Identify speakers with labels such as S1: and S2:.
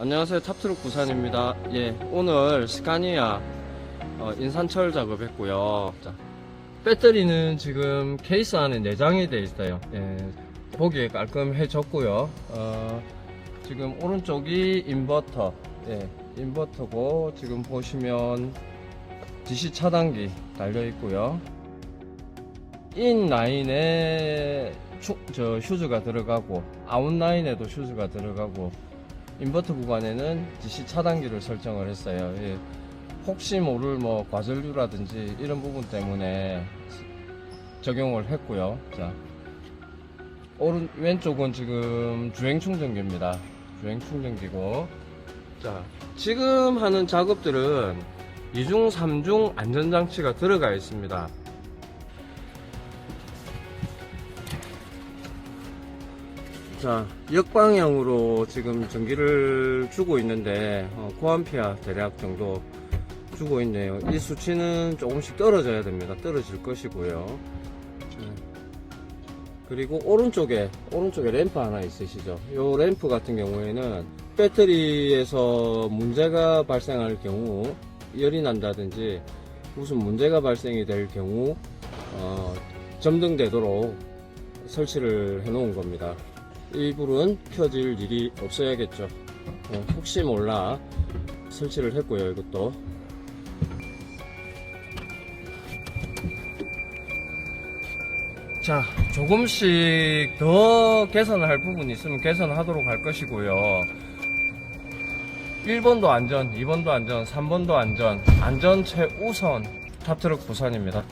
S1: 안녕하세요. 탑트럭 부산입니다. 예 오늘 스카니아 어, 인산철 작업했고요. 자, 배터리는 지금 케이스 안에 내장이 되어 있어요. 예, 보기에 깔끔해졌고요. 어, 지금 오른쪽이 인버터. 예, 인버터고 지금 보시면 DC 차단기 달려 있고요. 인 라인에 추- 저 휴즈가 들어가고 아웃 라인에도 휴즈가 들어가고 인버터 구간에는 DC 차단기를 설정을 했어요. 예. 혹시 모를 뭐 과전류라든지 이런 부분 때문에 적용을 했고요. 자, 오른 왼쪽은 지금 주행 충전기입니다. 주행 충전기고, 자, 지금 하는 작업들은 2중, 3중 안전장치가 들어가 있습니다. 자, 역방향으로 지금 전기를 주고 있는데, 어, 고암피아 대략 정도 주고 있네요. 이 수치는 조금씩 떨어져야 됩니다. 떨어질 것이고요. 네. 그리고 오른쪽에, 오른쪽에 램프 하나 있으시죠? 이 램프 같은 경우에는 배터리에서 문제가 발생할 경우, 열이 난다든지 무슨 문제가 발생이 될 경우, 어, 점등되도록 설치를 해 놓은 겁니다. 이 불은 켜질 일이 없어야겠죠. 어, 혹시 몰라 설치를 했고요. 이것도 자 조금씩 더 개선할 부분이 있으면 개선하도록 할 것이고요. 1번도 안전, 2번도 안전, 3번도 안전, 안전 최우선 탑트럭 부산입니다.